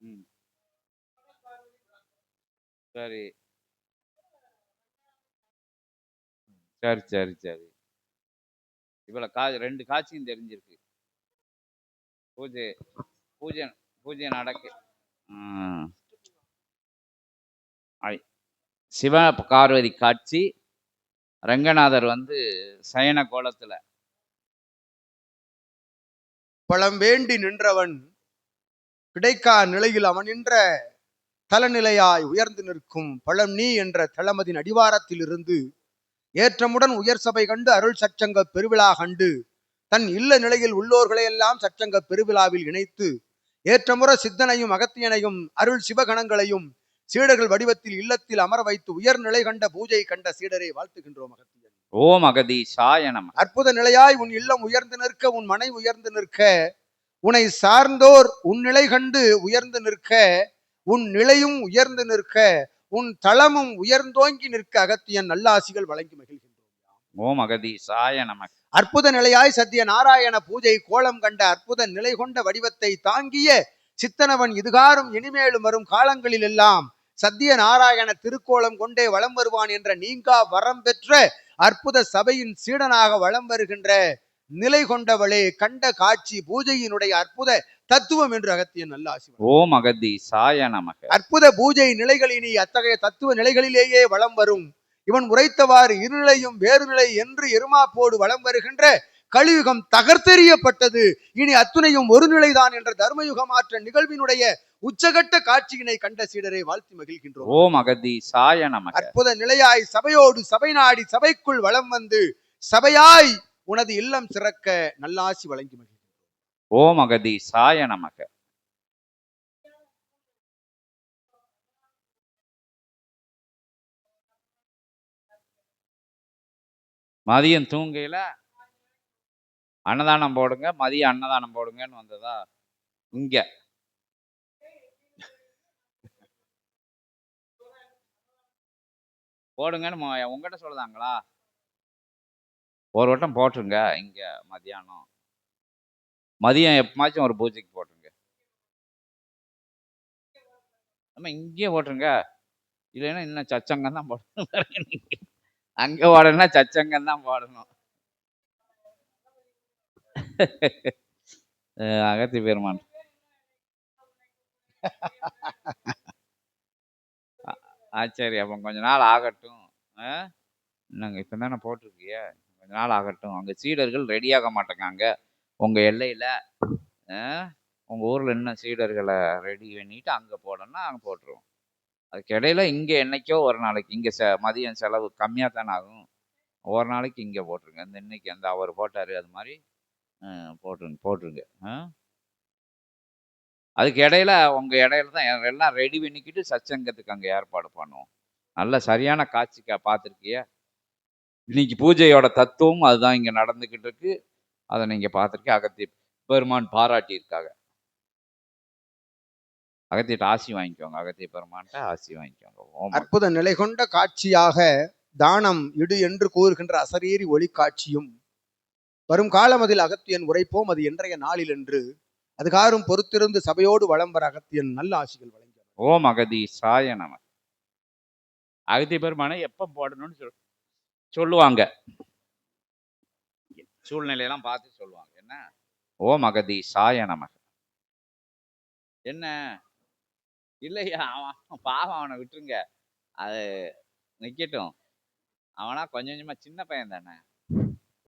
ம். சரி. சரி சரி சரி. இவ்வளோ கா ரெண்டு காட்சியும் தெரிஞ்சிருக்கு. பூஜை பூஜை பூஜை நடக்கு சிவ பார்வதி காட்சி. ரங்கநாதர் வந்து சயன கோலத்துல. பழம் வேண்டி நின்றவன் கிடைக்கா நிலையில் அவன் நின்ற தலநிலையாய் உயர்ந்து நிற்கும் பழம் நீ என்ற தளமதின் அடிவாரத்தில் இருந்து ஏற்றமுடன் உயர் சபை கண்டு அருள் சச்சங்க பெருவிழா கண்டு தன் இல்ல நிலையில் உள்ளோர்களை எல்லாம் சச்சங்க பெருவிழாவில் இணைத்து ஏற்றமுற சித்தனையும் அகத்தியனையும் அருள் சிவகணங்களையும் சீடர்கள் வடிவத்தில் இல்லத்தில் அமர வைத்து உயர்நிலை கண்ட பூஜை கண்ட சீடரை வாழ்த்துகின்றோம் அகத்தியன். ஓம் அகதீஷாய நம. அற்புத நிலையாய் உன் இல்லம் உயர்ந்து நிற்க உன் மனை உயர்ந்து நிற்க உன்னை சார்ந்தோர் உன் நிலை கண்டு உயர்ந்து நிற்க உன் நிலையும் உயர்ந்து நிற்க உன் தளமும் உயர்ந்தோங்கி நிற்க அகத்தியன் நல்லாசிகள் வழங்கி மகிழ்கின்றோம். ஓம் அகதீஷாய நம அற்புத நிலையாய் சத்திய நாராயண பூஜை கோலம் கண்ட அற்புத நிலை கொண்ட வடிவத்தை தாங்கிய சித்தனவன் இதுகாரும் இனிமேலும் வரும் காலங்களில் எல்லாம் சத்திய நாராயண திருக்கோலம் கொண்டே வலம் வருவான் என்ற நீங்கா வரம் பெற்ற அற்புத சபையின் சீடனாக வலம் வருகின்ற நிலை கொண்டவளே கண்ட காட்சி பூஜையினுடைய அற்புத தத்துவம் என்று அகத்தியன் நல்ல ஆசி வழங்கும். ஓம் அகதீஷாய நமக. அற்புத பூஜை நிலைகள் இனி அத்தகைய தத்துவ நிலைகளிலேயே வலம் வரும். இவன் உரைத்தவாறு இருநிலையும் வேறு நிலை என்று எருமாப்போடு வலம் வருகின்ற கலியுகம் தகர்த்தெறியப்பட்டது. இனி அத்துணையும் ஒரு நிலைதான் என்ற தர்மயுகமாற்ற நிகழ்வினுடைய உச்சகட்ட காட்சியினை கண்ட சீடரை வாழ்த்தி மகிழ்கின்றோம். ஓம் அகதீஷாய நமக. அற்புத நிலையாய் சபையோடு சபை நாடி சபைக்குள் வலம் வந்து சபையாய் உனது இல்லம் சிறக்க நல்லாசி வழங்கி ஓ ஓம் சாய நமக. மதியம் தூங்கையில அன்னதானம் போடுங்க மதியம் அன்னதானம் போடுங்கன்னு வந்ததா? இங்க. போடுங்கன்னு உங்ககிட்ட சொல்லுதாங்களா? ஒரு வட்டம் போட்டுருங்க இங்க மதியானம். மதியம் எப்பமாச்சும் ஒரு பூஜைக்கு போட்டுருங்க. நம்ம இங்கேயே போட்டுருங்க. இல்லைன்னா இன்னும் சச்சங்கம் தான் போடணும். அங்கே ஓடணும்னா சச்சங்கம் தான் போடணும். அகத்தி பெருமான். ஆ- சரி அப்போ கொஞ்ச நாள் ஆகட்டும். ஆ இப்போ தானே போட்டிருக்கிய? கொஞ்ச நாள் ஆகட்டும். அங்கே சீடர்கள் ரெடியாக மாட்டேங்காங்க. உங்கள் எல்லையில் உங்கள் ஊரில் இன்னும் சீடர்களை ரெடி பண்ணிட்டு அங்கே போடணும்னா அங்கே போட்டுருவோம். அதுக்கு இடையில இங்கே என்னைக்கோ ஒரு நாளைக்கு இங்கே செ மதியம் செலவு கம்மியாக தானே ஆகும். ஒரு நாளைக்கு இங்கே போட்டிருங்க. இந்த இன்னைக்கு அந்த அவர் போட்டார் அது மாதிரி போட்டுருங்க போட்டுருங்க. அதுக்கு இடையில உங்கள் இடையில தான் எல்லாம் ரெடி பண்ணிக்கிட்டு சச்சங்கத்துக்கு அங்கே ஏற்பாடு பண்ணுவோம். நல்ல சரியான காட்சிக்கா பார்த்துருக்கிய? இன்னைக்கு பூஜையோட தத்துவம் அதுதான் இங்கே நடந்துக்கிட்டு இருக்கு அதை நீங்கள் பார்த்துருக்கீங்க. அகத்தி பெருமான் பாராட்டியிருக்காங்க அகத்திட்ட ஆசி வாங்கிக்கோங்க. அகத்திய பெருமான்ட்ட ஆசி வாங்கிக்கோங்க. ஓம் அற்புத நிலை கொண்ட காட்சியாக தானம் இடு என்று கூறுகின்ற அசரீரி ஒளி காட்சியும் வரும் காலம் அதில் அகத்தியன் உரைப்போம் அது இன்றைய நாளில் என்று அதுகாரும் பொறுத்திருந்து சபையோடு வலம் வர அகத்தியன் நல்ல ஆசிகள் வழங்கினார் ஓம் அகதி சாய நம. அகத்திய பெருமானை எப்போ போடணும்னு சொல் சொல்லுவாங்க. சூழ்நிலையெல்லாம் பார்த்து சொல்லுவாங்க. என்ன? ஓம் அகதி சாய நம என்ன? இல்லையா? அவன் பாவம் அவனை விட்டுருங்க. அது நிக்கட்டும். அவனா கொஞ்சம் கொஞ்சமா சின்ன பையன் தானே